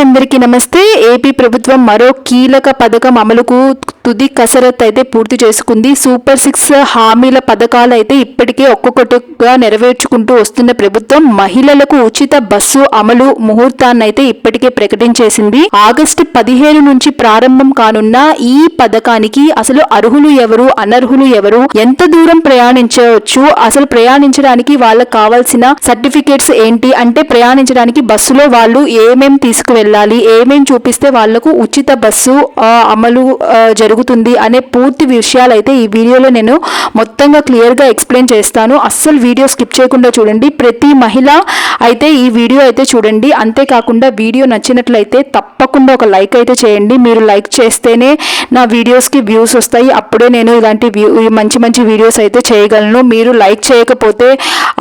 అందరికీ నమస్తే ఏపీ ప్రభుత్వం మరో కీలక పథకం అమలుకు తుది కసరత్ అయితే పూర్తి చేసుకుంది. సూపర్ సిక్స్ హామీల పథకాలు అయితే ఇప్పటికే ఒక్కొక్కటిగా నెరవేర్చుకుంటూ వస్తున్న ప్రభుత్వం మహిళలకు ఉచిత బస్సు అమలు ముహూర్తాన్ని అయితే ఇప్పటికే ప్రకటించేసింది. ఆగస్టు పదిహేను నుంచి ప్రారంభం కానున్న ఈ పథకానికి అసలు అర్హులు ఎవరు అనర్హులు ఎవరు ఎంత దూరం ప్రయాణించవచ్చు అసలు ప్రయాణించడానికి వాళ్ళకి కావాల్సిన సర్టిఫికేట్స్ ఏంటి అంటే ప్రయాణించడానికి బస్సులో వాళ్ళు ఏమేం తీసుకువెళ్ళాలి ఏమేం చూపిస్తే వాళ్ళకు ఉచిత బస్సు అమలు జరుగుతుంది అనే పూర్తి విషయాలు అయితే ఈ వీడియోలో నేను మొత్తంగా క్లియర్గా ఎక్స్ప్లెయిన్ చేస్తాను. అస్సలు వీడియో స్కిప్ చేయకుండా చూడండి. ప్రతి మహిళ అయితే ఈ వీడియో అయితే చూడండి. అంతేకాకుండా వీడియో నచ్చినట్లయితే తప్పకుండా ఒక లైక్ అయితే చేయండి. మీరు లైక్ చేస్తేనే నా వీడియోస్కి వ్యూస్ వస్తాయి. అప్పుడే నేను ఇలాంటి మంచి మంచి వీడియోస్ అయితే చేయగలను. మీరు లైక్ చేయకపోతే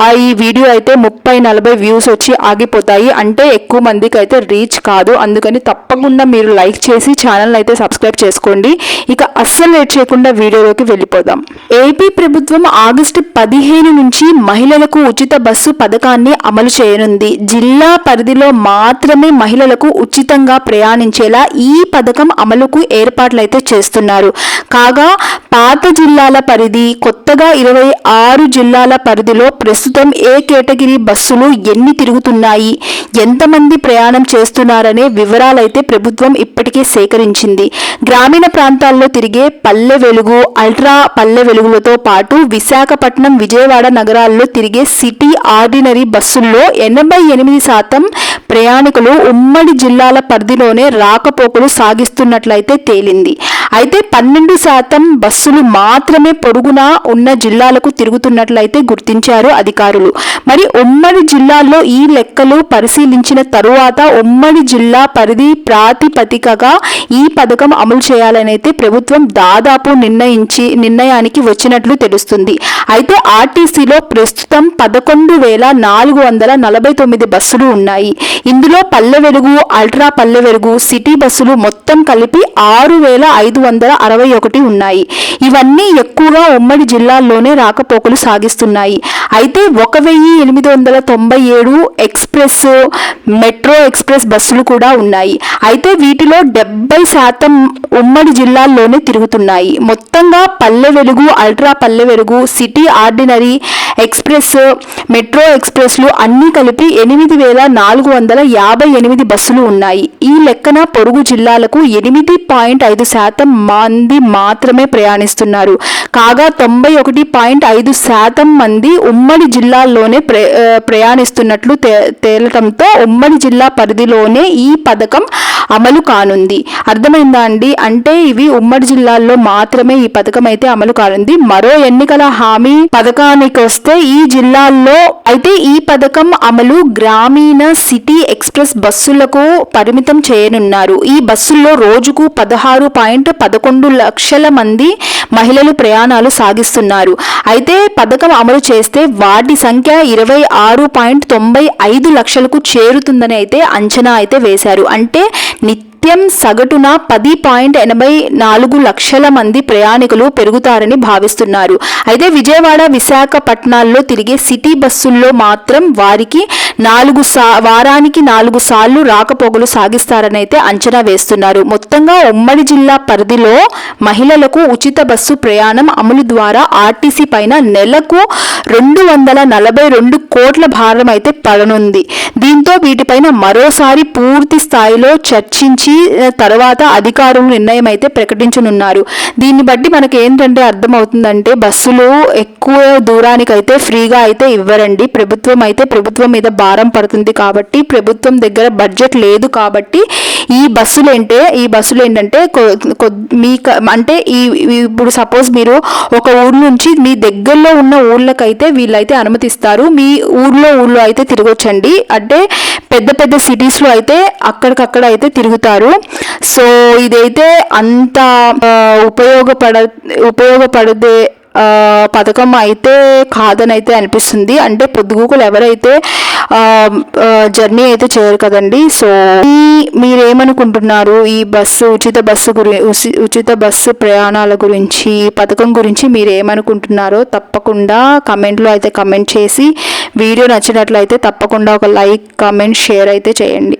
ఆ ఈ వీడియో అయితే ముప్పై నలభై వ్యూస్ వచ్చి ఆగిపోతాయి. అంటే ఎక్కువ మందికి అయితే రీచ్ కాదు. అందుకని తప్పకుండా మీరు మీరు లైక్ చేసి ఛానల్ అయితే సబ్స్క్రైబ్ చేసుకోండి. ఇక అస్సలు లేట్ చేయకుండా వీడియోలోకి వెళ్ళిపోదాం. ఏపీ ప్రభుత్వం ఆగస్టు పదిహేను నుంచి మహిళలకు ఉచిత బస్సు పథకాన్ని అమలు చేయనుంది. జిల్లా పరిధిలో మాత్రమే మహిళలకు ఉచితంగా ప్రయాణించేలా ఈ పథకం అమలుకు ఏర్పాట్లు అయితే చేస్తున్నారు. కాగా పాత జిల్లాల పరిధి కొత్తగా ఇరవై ఆరు జిల్లాల పరిధిలో ప్రస్తుతం ఏ కేటగిరీ బస్సులు ఎన్ని తిరుగుతున్నాయి ఎంతమంది ప్రయాణం చేస్తున్నారనే వివరాలైతే ప్రభుత్వం ఇప్పటికే సేకరించింది. గ్రామీణ ప్రాంతాల్లో తిరిగే పల్లె వెలుగు అల్ట్రా పల్లె వెలుగులతో పాటు విశాఖపట్నం విజయవాడ నగరాల్లో తిరిగే సిటీ ఆర్డినరీ బస్సుల్లో ఎనభై ఎనిమిది శాతం ప్రయాణికులు ఉమ్మడి జిల్లాల పరిధిలోనే రాకపోకలు సాగిస్తున్నట్లయితే తేలింది. అయితే పన్నెండు శాతం బస్సు బస్సులు మాత్రమే పొరుగున ఉన్న జిల్లాలకు తిరుగుతున్నట్లయితే గుర్తించారు అధికారులు. మరి ఉమ్మడి జిల్లాల్లో ఈ లెక్కలు పరిశీలించిన తరువాత ఉమ్మడి జిల్లా పరిధి ప్రాతిపదికగా ఈ పథకం అమలు చేయాలని అయితే ప్రభుత్వం దాదాపు నిర్ణయించి నిర్ణయానికి వచ్చినట్లు తెలుస్తుంది. అయితే ఆర్టీసీలో ప్రస్తుతం పదకొండు వేల నాలుగు వందల నలభై తొమ్మిది బస్సులు ఉన్నాయి. ఇందులో పల్లె వెలుగు అల్ట్రా పల్లె వెలుగు సిటీ బస్సులు మొత్తం కలిపి ఆరు వేల ఐదు వందల అరవై ఒకటి ఉన్నాయి. ఇవన్నీ ఎక్కువగా ఉమ్మడి జిల్లాల్లోనే రాకపోకలు సాగిస్తున్నాయి. అయితే ఒక వెయ్యి ఎనిమిది వందల తొంభై ఏడు ఎక్స్ప్రెస్ మెట్రో ఎక్స్ప్రెస్ బస్సులు కూడా ఉన్నాయి. అయితే వీటిలో డెబ్బై శాతం ఉమ్మడి జిల్లాల్లోనే తిరుగుతున్నాయి. మొత్తంగా పల్లె Velugu ultra Palle Velugu city ordinary express metro ఎక్స్ప్రెస్లు అన్నీ కలిపి ఎనిమిది వేల నాలుగు వందల యాభై ఎనిమిది బస్సులు ఉన్నాయి. ఈ లెక్కన పొరుగు జిల్లాలకు ఎనిమిది పాయింట్ ఐదు శాతం మంది మాత్రమే ప్రయాణిస్తున్నారు. కాగా తొంభై ఒకటి పాయింట్ ఐదు శాతం మంది ఉమ్మడి జిల్లాల్లోనే ప్రయాణిస్తున్నట్లు తేలటంతో ఉమ్మడి జిల్లా పరిధిలోనే ఈ పథకం అమలు కానుంది. అర్థమైందా అండి? అంటే ఇవి ఉమ్మడి జిల్లాల్లో మాత్రమే ఈ పథకం అయితే అమలు కానుంది. మరో ఎన్నికల హామీ పథకానికి వస్తే ఈ జిల్లాల్లో అయితే ఈ పథకం అమలు గ్రామీణ సిటీ ఎక్స్ప్రెస్ బస్సులకు పరిమితం చేయనున్నారు. ఈ బస్సుల్లో రోజుకు పదహారు పాయింట్ పదకొండు లక్షల మంది మహిళలు ప్రయాణాలు సాగిస్తున్నారు. అయితే పథకం అమలు చేస్తే వాటి సంఖ్య ఇరవై ఆరు పాయింట్ తొంభై ఐదు లక్షలకు చేరుతుందని అయితే అంచనా అయితే వేశారు. అంటే నిత్యం సగటున పది పాయింట్ ఎనభై నాలుగు లక్షల మంది ప్రయాణికులు పెరుగుతారని భావిస్తున్నారు. అయితే విజయవాడ విశాఖపట్నాల్లో తిరిగే సిటీ బస్సుల్లో మాత్రం వారికి నాలుగు సా వారానికి నాలుగు సార్లు రాకపోకలు సాగిస్తారనైతే అంచనా వేస్తున్నారు. మొత్తంగా ఉమ్మడి జిల్లా పరిధిలో మహిళలకు ఉచిత బస్సు ప్రయాణం అమలు ద్వారా ఆర్టీసీ పైన నెలకు రెండు వందల నలభై రెండు కోట్ల భారం అయితే పడనుంది. దీంతో వీటిపైన మరోసారి పూర్తి స్థాయిలో చర్చించి తర్వాత అధికారులు నిర్ణయం అయితే ప్రకటించనున్నారు. దీన్ని బట్టి మనకి ఏంటంటే అర్థమవుతుందంటే బస్సులు ఎక్కువ దూరానికైతే ఫ్రీగా అయితే ఇవ్వరండి. ప్రభుత్వం అయితే ప్రభుత్వం మీద భారం పడుతుంది కాబట్టి ప్రభుత్వం దగ్గర బడ్జెట్ లేదు కాబట్టి ఈ బస్సులు ఏంటే ఈ బస్సులు ఏంటంటే మీ అంటే ఈ ఇప్పుడు సపోజ్ మీరు ఒక ఊరు నుంచి మీ దగ్గరలో ఉన్న ఊర్లకైతే వీళ్ళైతే అనుమతిస్తారు. మీ ఊర్లో ఊర్లో అయితే తిరగొచ్చండి. అంటే పెద్ద పెద్ద సిటీస్లో అయితే అక్కడికక్కడ అయితే తిరుగుతారు. సో ఇదైతే అంత ఉపయోగపడ ఉపయోగపడదే పథకం అయితే కాదని అయితే అనిపిస్తుంది. అంటే పొద్దుగూకులు ఎవరైతే జర్నీ అయితే చేయరు కదండి. సో మీరేమనుకుంటున్నారు? ఈ బస్సు ఉచిత బస్సు గురి ఉచిత బస్సు ప్రయాణాల గురించి పథకం గురించి మీరు ఏమనుకుంటున్నారో తప్పకుండా కమెంట్లో అయితే కమెంట్ చేసి వీడియో నచ్చినట్లయితే తప్పకుండా ఒక లైక్ కమెంట్ షేర్ అయితే చేయండి.